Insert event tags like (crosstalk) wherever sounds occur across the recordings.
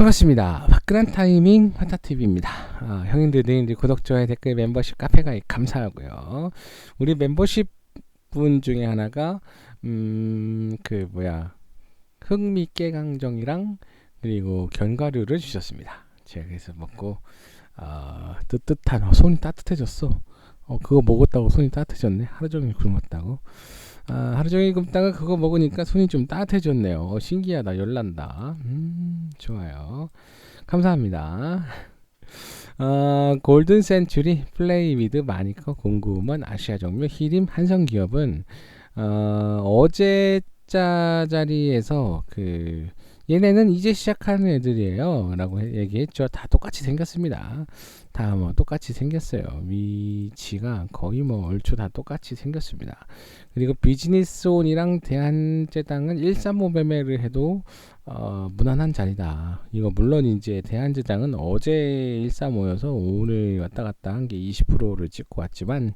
반갑습니다. 화끈한 타이밍 화타TV입니다. 아, 형님들이 이제 구독, 좋아요, 댓글, 멤버십, 카페 가입 감사하고요. 우리 멤버십 분 중에 하나가, 음, 그, 뭐야, 흑미 깨강정이랑 그리고 견과류를 주셨습니다. 제가 그래서 먹고, 어, 뜨뜻한, 어, 손이 따뜻해졌어. 어, 그거 먹었다고 손이 따뜻해졌네. 하루 종일 굶었다고. 아, 하루 종일 굶다가 그거 먹으니까 손이 좀 따뜻해졌네요. 어, 신기하다. 열난다. 음, 좋아요. 감사합니다. 어, 골든 센츄리, 플레이 위드 마니커, 공구먼, 아시아 정류, 히림, 한성기업은 어, 어제 자 자리에서 그 얘네는 이제 시작하는 애들이에요. 라고 얘기했죠. 다 똑같이 생겼습니다. 다 뭐 똑같이 생겼어요. 위치가 거의 뭐 얼추 다 똑같이 생겼습니다. 그리고 비즈니스온이랑 대한제당은 135 매매를 해도 어, 무난한 자리다. 이거 물론 이제 대한제당은 어제 135여서 오늘 왔다 갔다 한 게 20%를 찍고 왔지만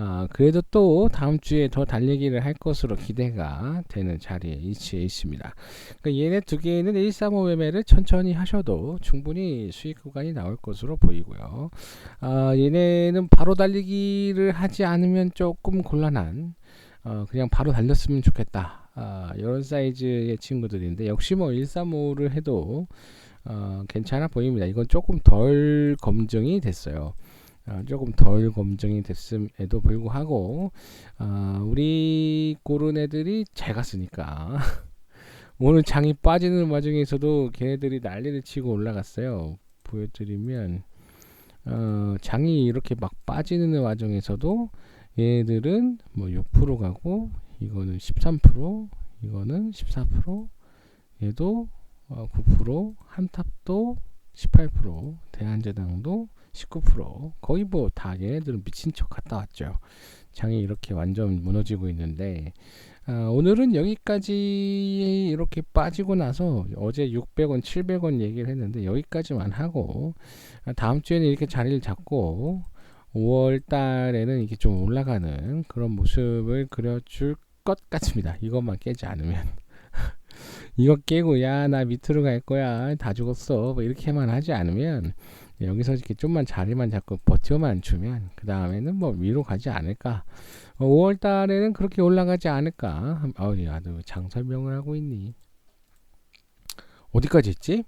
아, 그래도 또 다음 주에 더 달리기를 할 것으로 기대가 되는 자리에 위치해 있습니다. 그러니까 얘네 두 개는 135 매매를 천천히 하셔도 충분히 수익 구간이 나올 것으로 보이고요. 아, 얘네는 바로 달리기를 하지 않으면 조금 곤란한 어, 그냥 바로 달렸으면 좋겠다. 아, 이런 사이즈의 친구들인데 역시 뭐 135를 해도 어, 괜찮아 보입니다. 이건 조금 덜 검증이 됐어요. 어, 조금 덜 검증이 됐음에도 불구하고 어, 우리 고른 애들이 잘 갔으니까 (laughs) 오늘 장이 빠지는 와중에서도 걔네들이 난리를 치고 올라갔어요. 보여드리면 어, 장이 이렇게 막 빠지는 와중에서도 얘들은 뭐 6% 가고 이거는 13% 이거는 14% 얘도 어, 9% 한탑도 18% 대한제당도 19% 거의 뭐 다 얘네들은 미친 척 갔다 왔죠. 장이 이렇게 완전 무너지고 있는데 아, 오늘은 여기까지 이렇게 빠지고 나서 어제 600원, 700원 얘기를 했는데 여기까지만 하고 아, 다음 주에는 이렇게 자리를 잡고 5월 달에는 이게 좀 올라가는 그런 모습을 그려줄 것 같습니다. 이것만 깨지 않으면. 이거 깨고 야 나 밑으로 갈 거야 다 죽었어 뭐 이렇게만 하지 않으면 여기서 이렇게 좀만 자리만 잡고 버텨만 주면 그 다음에는 뭐 위로 가지 않을까. 어, 5월 달에는 그렇게 올라가지 않을까. 어야 너 장설명을 하고 있니? 어디까지 했지?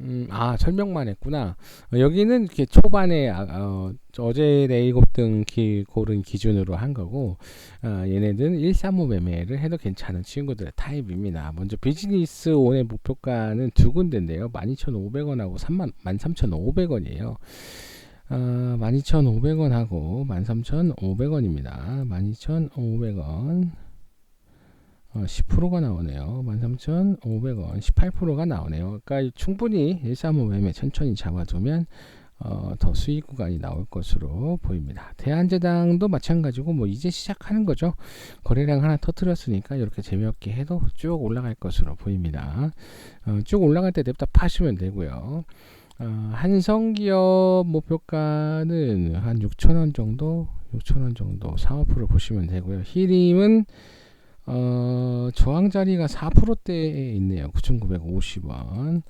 음, 아, 설명만 했구나. 어, 여기는 이렇게 초반에, 아, 어, 어제 네이곱등 기, 고른 기준으로 한 거고, 어, 얘네들은 135 매매를 해도 괜찮은 친구들의 타입입니다. 먼저 비즈니스 온의 목표가는 두 군데인데요. 12,500원하고 3만, 13,500원이에요. 어, 12,500원하고 13,500원입니다. 12,500원. 어, 10%가 나오네요. 13,500원, 18%가 나오네요. 그러니까 충분히 135 매매 천천히 잡아두면 어, 더 수익 구간이 나올 것으로 보입니다. 대한제당도 마찬가지고 뭐 이제 시작하는 거죠. 거래량 하나 터트렸으니까 이렇게 재미없게 해도 쭉 올라갈 것으로 보입니다. 어, 쭉 올라갈 때 냅다 파시면 되고요. 어, 한성기업 목표가는 한 6천원 정도, 6천원 정도, 4, 5% 보시면 되고요. 히림은 어, 저항 자리가 4%대에 있네요. 9,950원.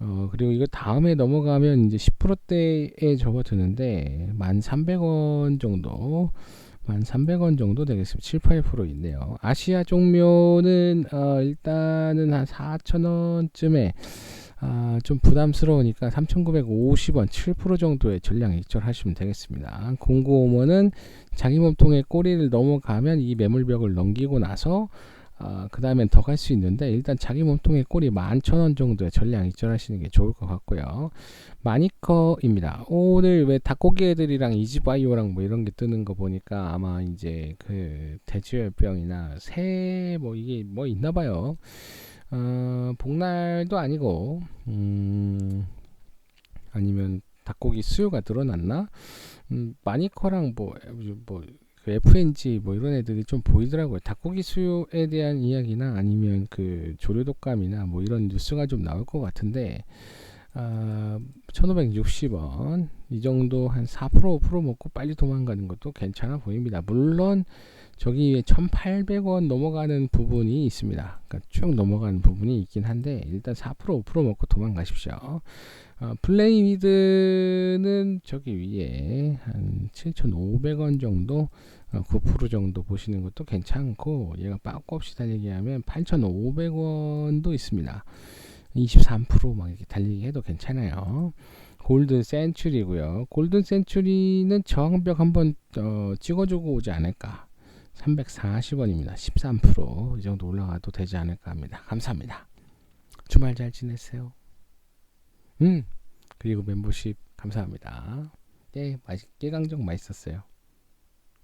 어, 그리고 이거 다음에 넘어가면 이제 10%대에 접어드는데 1,300원 정도 1,300원 정도 되겠습니다. 7, 8% 있네요. 아시아 종묘는 어, 일단은 한 4,000원쯤에 아, 좀 부담스러우니까 3,950원 7% 정도의 전량 익절하시면 되겠습니다. 공구오머는 자기 몸통에 꼬리를 넘어가면 이 매물벽을 넘기고 나서 아, 그 다음엔 더 갈 수 있는데 일단 자기 몸통에 꼬리 11,000원 정도의 전량 익절하시는 게 좋을 것 같고요. 마니커입니다. 오늘 왜 닭고기 애들이랑 이지바이오랑 뭐 이런 게 뜨는 거 보니까 아마 이제 그 대지열병이나 새 뭐 이게 뭐 있나 봐요. 어, 복날도 아니고 음, 아니면 닭고기 수요가 늘어났나? 음, 마니커랑 뭐, 뭐, 그 FNG 뭐 이런 애들이 좀 보이더라고요. 닭고기 수요에 대한 이야기나 아니면 그 조류 독감이나 뭐 이런 뉴스가 좀 나올 것 같은데, 아, 1560원 이 정도 한 4% 5% 먹고 빨리 도망가는 것도 괜찮아 보입니다. 물론 저기 위에 1,800원 넘어가는 부분이 있습니다. 그러니까 쭉 넘어가는 부분이 있긴 한데 일단 4% 5% 먹고 도망가십시오. 어, 플레이 미드는 저기 위에 한 7,500원 정도 어, 9% 정도 보시는 것도 괜찮고 얘가 빠꾸 없이 달리기 하면 8,500원도 있습니다. 23%막 이렇게 달리기 해도 괜찮아요. 골든 센츄리고요. 골든 센츄리는 저항벽 한번 어, 찍어주고 오지 않을까. 340원입니다. 13%이 정도 올라가도 되지 않을까 합니다. 감사합니다. 주말 잘 지내세요. 음 그리고 멤버십 감사합니다. 네, 맛있 깨강정 맛있었어요.